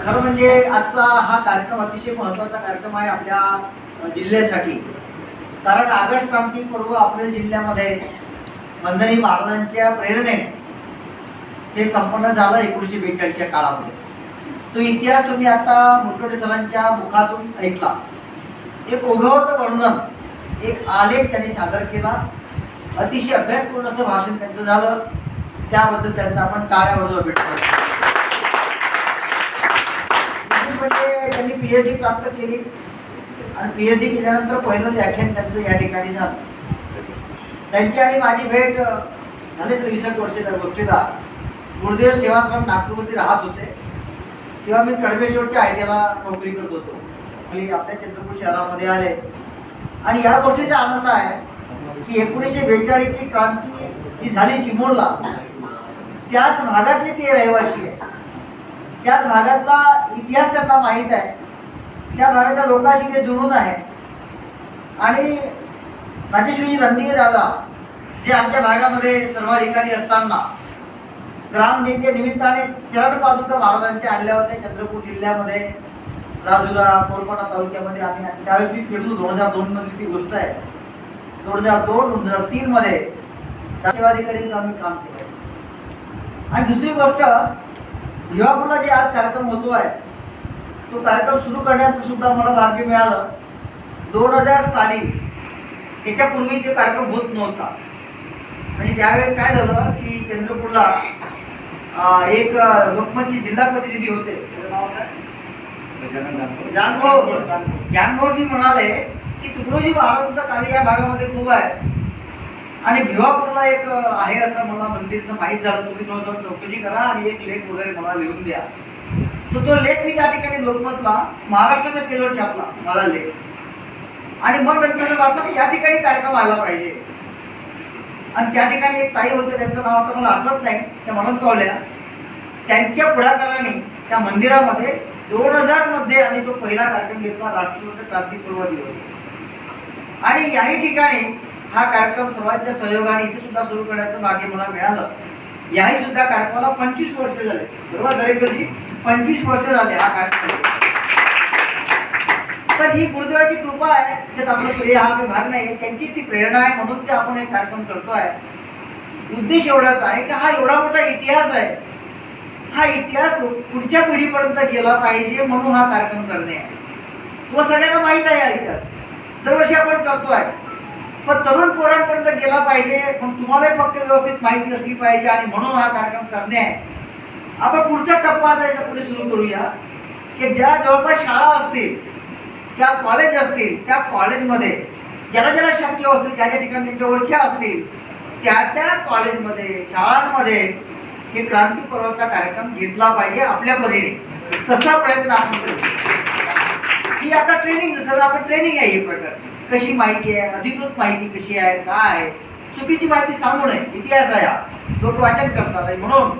खरं म्हणजे आजचा हा कार्यक्रम अतिशय महत्त्वाचा कार्यक्रम आहे आपल्या जिल्ह्यासाठी. कारण ऑगस्ट क्रांती पर्व आपल्या जिल्ह्यामध्ये वंदनी महाराजांच्या प्रेरणेने हे संपन्न झालं एकोणीसशे बेचाळीसच्या काळामध्ये. तो इतिहास तुम्ही आता मुटोडे सरांच्या मुखातून ऐकला. एक ओघवत वर्णन एक आलेख त्यांनी सादर केला. अतिशय अभ्यासपूर्ण असं भाषण त्यांचं झालं. त्याबद्दल त्यांचा आपण टाळ्या वाजवा भेटतो म्हणजे त्यांनी पीएच डी प्राप्त केली. आणि पीएच डी केल्यानंतर पहिलं व्याख्यान त्यांचं या ठिकाणी झालं. त्यांची आणि माझी भेट झाली सर वीस वर्ष त्या गोष्टीला. गुरुदेव सेवाश्रम नागपूरमध्ये राहत होते. तेव्हा मी कडबेश्वरच्या आय टीला नोकरी करत होतो. आणि आपल्या चंद्रपूर शहरामध्ये आले. आणि या गोष्टीचा आनंद आहे की एकोणीसशे बेचाळीसची क्रांती जी झाली चिमूरला. त्याच भागातले ते रहिवासी आहे. त्याच भागातला इतिहास त्यांना माहीत आहे त्या भागातल्या लोकांशी ते जुळून आहे. आणि राजेश्वरी रणदिवे दादा जे आमच्या भागामध्ये सर्वाधिकारी असताना ग्रामजयंती निमित्ताने चरण पादुका महाराजांच्या आणल्या होत्या चंद्रपूर जिल्ह्यामध्ये. राजुरा कोरपाडा तालुक्यामध्ये आम्ही त्यावेळेस मी फिरलो दोन हजार दोन मध्ये ती गोष्ट आहे. दोन हजार दोन दोन हजार तीन मध्ये सेवाधिकारी आम्ही काम केलं. आणि दुसरी गोष्ट युवापूरला जे आज कार्यक्रम होतो आहे तो कार्यक्रम सुरू करण्याचं सुद्धा मला भाग्य मिळालं. दोन हजार साली त्याच्यापूर्वी ते कार्यक्रम होत नव्हता. आणि त्यावेळेस काय झालं की चंद्रपूरला एक लोकमतचे जिल्हा प्रतिनिधी होते? जानभाऊ जानभाऊजी म्हणाले की तुकडोजी महाराजांचं कार्य या भागामध्ये खूप आहे. आणि भिवापूरला एक आहे असं मला मंदिरचं माहीत झालं. तुम्ही थोडंसं चौकशी करा आणि एक लेख वगैरे मला लिहून द्या. तर तो लेख मी त्या ठिकाणी लोकमतला महाराष्ट्राच्या पेजवर छापला मला लेख. आणि मग नंतर असं वाटलं की या ठिकाणी कार्यक्रम आला पाहिजे. आणि त्या ठिकाणी एक ताई होते त्यांचं नाव आता मला आठवत नाही. त्या म्हणून कळल्या त्यांच्या पुढाकाराने त्या मंदिरामध्ये दोन हजारमध्ये आम्ही तो पहिला कार्यक्रम घेतला राष्ट्रपती क्रांतीपूर्व दिवस. आणि याही ठिकाणी हा कार्यक्रम सर्वांच्या सहयोगाने इथे सुद्धा सुरू करण्याचं भाग्य मला मिळालं. याही सुद्धा कार्यक्रमाला पंचवीस वर्ष झाले. बरोबर दरेकरजी पंचवीस वर्ष झाले हा कार्यक्रम. तर ही गुरुदेवाची कृपा आहे त्यात आपलं श्रेय हा काही भाग नाही त्यांची ती प्रेरणा आहे म्हणून ते आपण हे कार्यक्रम करतो आहे. उद्देश एवढाच आहे की हा एवढा मोठा इतिहास आहे. हा इतिहास पुढच्या पिढीपर्यंत गेला पाहिजे म्हणून हा कार्यक्रम करणे आहे. तो सगळ्यांना माहीत आहे हा इतिहास. दरवर्षी आपण करतो आहे. पण तरुण पोरांपर्यंत गेला पाहिजे. पण तुम्हालाही फक्त व्यवस्थित माहिती असली पाहिजे आणि म्हणून हा कार्यक्रम करणे आहे. आपण पुढचा टप्पा आता याच्यापुढे सुरू करूया. की ज्या जवळपास शाळा असतील त्या कॉलेज असतील त्या कॉलेजमध्ये ज्याला ज्याला शक्य असेल ज्या ज्या ठिकाणी त्यांच्या ओळख्या असतील त्या त्या कॉलेजमध्ये शाळांमध्ये हे क्रांती पर्वाचा कार्यक्रम घेतला पाहिजे आपल्या परीने. तसा प्रयत्न आपण करू. ही आता ट्रेनिंग जसं आपण ट्रेनिंग आहे ही प्रकार कशी माहिती आहे? अधिकृत माहिती कशी आहे? काय आहे? चुकीची माहिती सांगू नये. इतिहास आहे हा. लोक वाचन करतात आहे म्हणून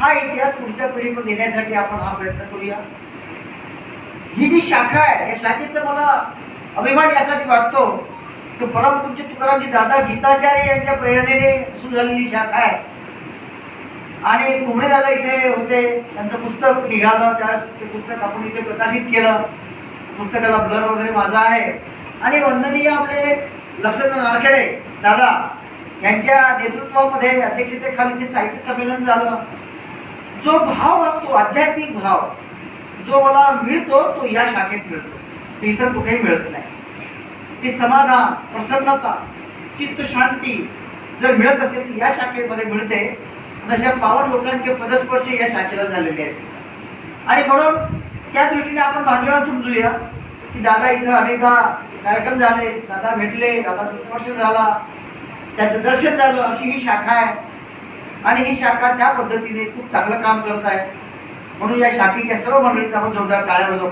हा इतिहास पुढच्या पिढीमध्ये देण्यासाठी आपण हा प्रयत्न करूया. ही जी शाखा आहे या शाखेचं मला अभिमान यासाठी वाटतो की परमपूज्य तुकारामजी दादा गीताचार्य यांच्या प्रेरणेने सुरू झालेली शाखा आहे. आणि कुंभणे दादा इथे होते. त्यांचं पुस्तक निघालं. त्यावेळेस ते पुस्तक आपण इथे प्रकाशित केलं. पुस्तकाला ब्लर वगैरे माझा आहे. आणि वंदनीय आपले लक्ष्मण नारखेडे दादा यांच्या नेतृत्वामध्ये अध्यक्षतेखाली ते साहित्य संमेलन झालं. जो भाव असतो आध्यात्मिक भाव जो मला मिळतो तो या शाखेत मिळतो. ते इतर कुठेही मिळत नाही. ते समाधान प्रसन्नता चित्त शांती जर मिळत असेल तर या शाखेमध्ये मिळते. आणि अशा पावन लोकांचे पदस्पर्श या शाखेला झालेले आहेत. आणि म्हणून त्या दृष्टीने आपण भाग्यवान समजूया की दादा इथं अनेकदा कार्यक्रम झाले दादा भेटले दादा स्पर्श झाला. त्याचं दर्शन झालं अशी ही शाखा आहे. आणि ही शाखा त्या पद्धतीने खूप चांगलं काम करत आहे. म्हणून या शाखेच्या सर्व मंडळीचा आपण जोरदार टाळ्या वाजवून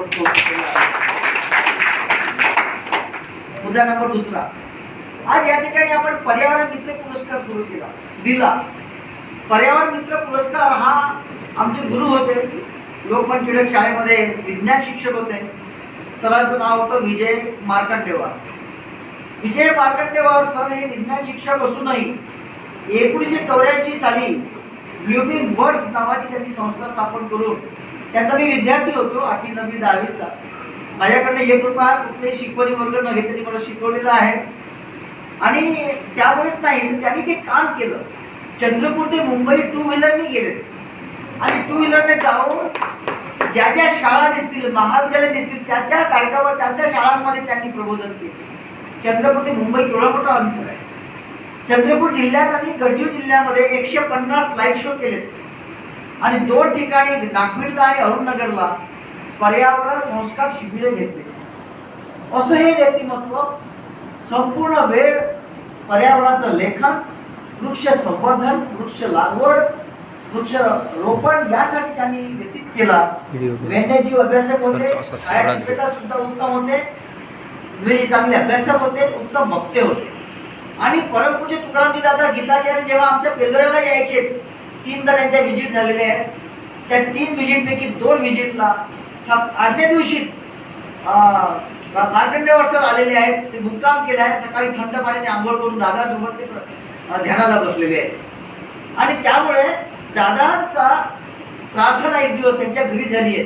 मुद्दा नंबर दुसरा. आज या ठिकाणी आपण पर्यावरण मित्र पुरस्कार सुरू केला. दिला. पर्यावरण मित्र पुरस्कार हा आमचे गुरु होते. लोकमन टिळक शाळेमध्ये विज्ञान शिक्षक होते. सरांचं नाव होतं विजय मार्कंडेवार विजय मार्कंडेवार सर हे विज्ञान शिक्षक असूनही एकोणीसशे चौऱ्याऐंशी साली ब्ल्युमिंग वर्ड्स नावाची त्यांनी संस्था स्थापन करून त्यांचा मी विद्यार्थी होतो आठवी नववी दहावीचा. माझ्याकडनं एक रुपया कुठल्याही शिकवणी वर्ग नव्हे तरी मला शिकवलेलं आहे. आणि त्यामुळेच नाही तर त्यांनी ते काम केलं. चंद्रपूर ते मुंबई टू व्हीलरने गेले. आणि टू व्हीलरने जाऊन ज्या ज्या शाळा दिसतील महाविद्यालय दिसतील त्या त्या टायटावर त्या त्या शाळांमध्ये त्यांनी प्रबोधन केले. चंद्रपूर ते मुंबई केवढा मोठं अंतर आहे. चंद्रपूर जिल्ह्यात आणि गडचिर जिल्ह्यामध्ये एकशे पन्नास लाइट शो केलेत. आणि दोन ठिकाणी नागपूरला आणि अरुणनगरला पर्यावरण संस्कार शिबिरे घेतले. असं हे व्यक्तिमत्व संपूर्ण वेळ पर्यावरणाचं लेखन वृक्ष संवर्धन वृक्ष लागवड वृक्ष रोपण यासाठी त्यांनी व्यतीत केला. वन्यजीव अभ्यासक होते सुद्धा उत्तम होते. इंग्रजी चांगले अभ्यासक होते उत्तम वक्ते होते. आणि परमपूज्य तुकारामजी दादा गीताचार्य जेव्हा आमच्या पेलदऱ्याला यायचे तीनदा त्यांच्या व्हिजिट झालेल्या आहेत. त्या तीन व्हिजिटपैकी दोन व्हिजिटला आदल्या दिवशीच मार्कंडेवर सर आलेले आहेत. ते मुक्काम केले आहे. सकाळी थंड पाण्याने आंघोळ करून दादासोबत ते ध्यानाला बसलेले आहेत. आणि त्यामुळे दादांचा प्रार्थना एक दिवस त्यांच्या घरी झाली आहे.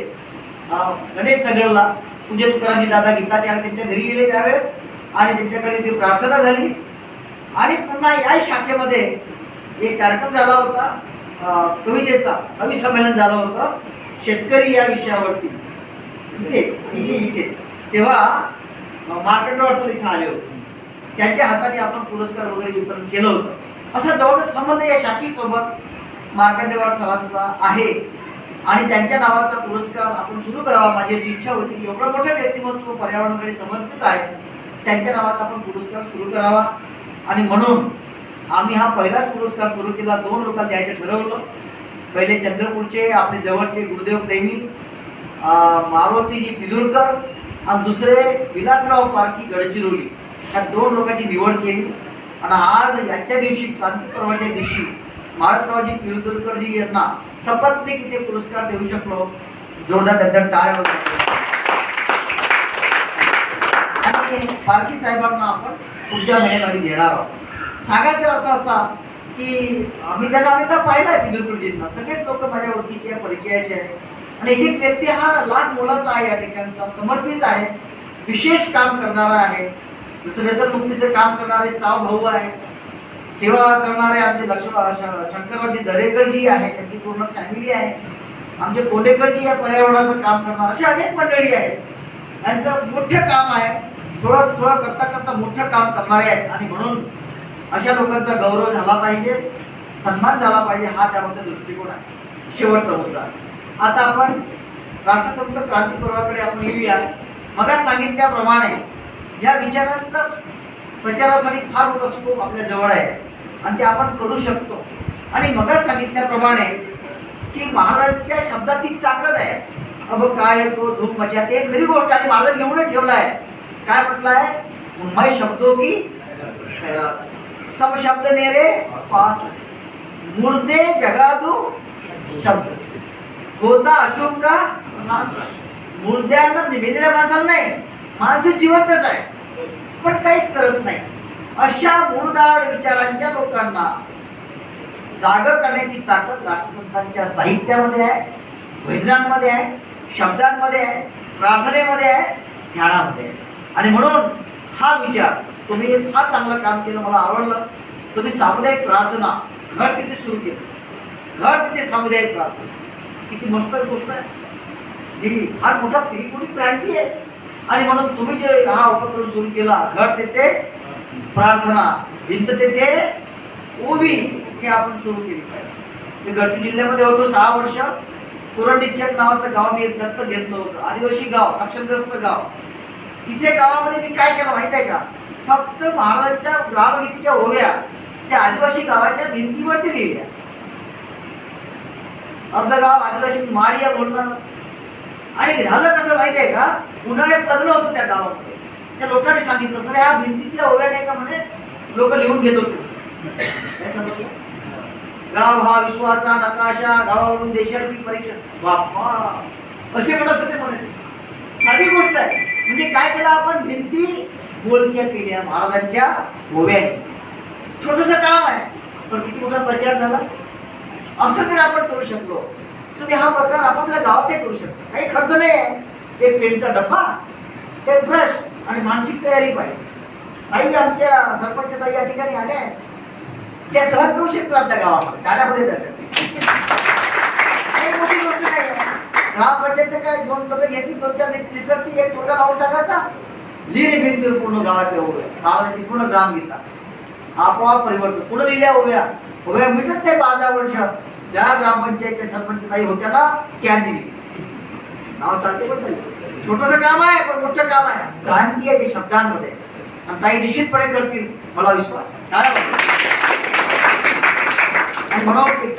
गणेश नगरला पूजे तुकारामजी दादा गीताचे आणि त्यांच्या घरी गेले त्यावेळेस आणि त्यांच्याकडे ती प्रार्थना झाली. आणि पुन्हा या शाखेमध्ये एक कार्यक्रम झाला होता कवितेचा कवी संमेलन झालं होतं शेतकरी या विषयावरती. इथे इथे इथेच. तेव्हा मार्कंडवर सर इथं आले होते. त्यांच्या हाताने आपण पुरस्कार वगैरे वितरण केलं होतं. असा जवळचा संबंध या शाखेसोबत मार्कंडेवार सरांचा आहे. आणि त्यांच्या नावाचा पुरस्कार आपण सुरू करावा. माझी अशी इच्छा होती की एवढं मोठं व्यक्तिमत्व पर्यावरणाकडे समर्पित आहे त्यांच्या नावात आपण पुरस्कार सुरू करावा. आणि म्हणून आम्ही हा पहिलाच पुरस्कार सुरू केला. दोन लोकांना द्यायचं ठरवलं. पहिले चंद्रपूरचे आपले जवळचे गुरुदेव प्रेमी मारुतीजी पिदुरकर आणि दुसरे विलासराव पारखी गडचिरोली. या दोन लोकांची निवड केली. आणि आज याच्या दिवशी क्रांतपर्वाच्या दिवशी माळतरावजी पिळुदरकरजी यांना सपत्नीक इथे पुरस्कार देऊ शकलो. जोरदार त्यांच्या टाळ आणि पारखी साहेबांना आपण पुढच्या महिन्यात देणार आहोत. सांगायचा अर्थ असा की आम्ही त्यांना अनेकदा तर पाहिलाय पिदुरकरजींना सगळेच लोक माझ्या ओळखीचे आहे परिचयाचे आहे आणि एक एक व्यक्ती हा लाख मोलाचा आहे या ठिकाणचा समर्पित आहे. विशेष काम करणारा आहे. जसं व्यसनमुक्तीचं काम करणारे साव भाऊ आहे सेवा करणारे आमचे लक्ष्मण दरेकर दरेकरजी आहे त्यांची पूर्ण फॅमिली आहे. आमचे कोंडेकरजी या पर्यावरणाचं काम करणार अशी अनेक मंडळी आहेत. यांचं मोठं काम आहे. थोडं थोडं करता करता मोठं काम करणारे आहेत. आणि म्हणून अशा लोकांचा गौरव झाला पाहिजे सन्मान झाला पाहिजे हा त्यामध्ये दृष्टिकोन आहे. शेवटचा मुद्दा. आता आपण राष्ट्रसंत क्रांती पर्वाकडे आपण येऊया. मग सांगितल्याप्रमाणे या विचारांचा प्रचारासाठी फार मोठा स्कोप आपल्या जवळ आहे. आणि ते आपण करू शकतो. आणि मगाच सांगितल्याप्रमाणे की महाराजांच्या शब्दात ती ताकद आहे. अब काय येतो धूप मजा ते खरी गोष्ट आणि महाराज लिहून ठेवला आहे. काय म्हटलं आहे मैं शब्दों की खैरात. सब शब्द मेरे पास. मुर्दे जगा दू शब्द. होता अशुभ का? नाश मुर्द्यांना निवेदल्या माणसाला नाही. माणसं जिवंतच आहे. पण काहीच करत नाही. अशा मूळदाळ विचारांच्या लोकांना जाग करण्याची ताकद राष्ट्रसंतांच्या साहित्यामध्ये आहे भजनांमध्ये आहे शब्दांमध्ये आहे प्रार्थनेमध्ये आहे ध्यानामध्ये आहे. आणि म्हणून हा विचार तुम्ही फार चांगलं काम केलं मला आवडलं. तुम्ही सामुदायिक प्रार्थना घर तिथे सुरू केलं. घर तिथे सामुदायिक प्रार्थना. किती मस्त गोष्ट आहे. ही फार मोठा त्रिकोणी क्रांती आहे. आणि म्हणून तुम्ही जे हा उपक्रम सुरू केला घर तेथे प्रार्थना भिंत तेथे ओवी हे आपण सुरू केली पाहिजे. मी गडचिरोली जिल्ह्यामध्ये होतो सहा वर्ष. कुरंडिचक नावाचं गाव मी एक घेतलं होतं. आदिवासी गाव नक्षलग्रस्त गाव. तिथे गावामध्ये मी काय केलं माहिती आहे का? फक्त महाराजांच्या ग्रामगीतीच्या ओव्या त्या आदिवासी गावाच्या भिंतीवरती लिहिल्या. अर्ध गाव आदिवासी माडी या बोलणार. आणि झालं कसं माहिती आहे का? उन्हाळ्यात लग्न होतं त्या गावामध्ये. त्या लोकांनी सांगितलं सर ह्या भिंतीतल्या ओव्या नाही का म्हणे? लोक लिहून घेत होते. समजलं? गाव हा विश्वाचा नकाशा गावावरून देशाची परीक्षा. बाप्पा! असे म्हणत होते म्हणे. साधी गोष्ट आहे. म्हणजे काय केलं आपण? भिंती बोलक्या केल्या महाराजांच्या ओव्याने. छोटस काम आहे पण किती मोठा प्रचार झाला? असं जर आपण करू शकलो तुम्ही हा प्रकार आपापल्या गावातही करू शकता. काही खर्च नाही आहे. एक पेंटचा डब्बा एक ब्रश आणि मानसिक तयारी पाहिजे. ताई आमच्या सरपंच ताई या ठिकाणी आल्या आहेत. त्या सहज करू शकतात आपल्या गावामध्ये. गाड्यामध्ये त्यासाठी काही मोठी गोष्ट नाही ग्रामपंचायत काय दोन डबे घेतली दोन चार लिटरची एक टोका लावून टाकायचा. लिहिणे भिंतीवर पूर्ण गावातले उभ्या. गावाची पूर्ण ग्राम घेतला आपोआप परिवर्तन. पुढे लिहिल्या उभ्या. उभ्या मिटत नाही पाच दहा वर्ष त्या ग्रामपंचायतच्या सरपंच काही होत्या ना त्या दिली नाव चालते पण ताई. छोटस काम आहे पण मोठं काम आहे. क्रांती आहे ते शब्दांमध्ये. आणि ताई निश्चितपणे करतील मला विश्वास आहे. काय आणि म्हणून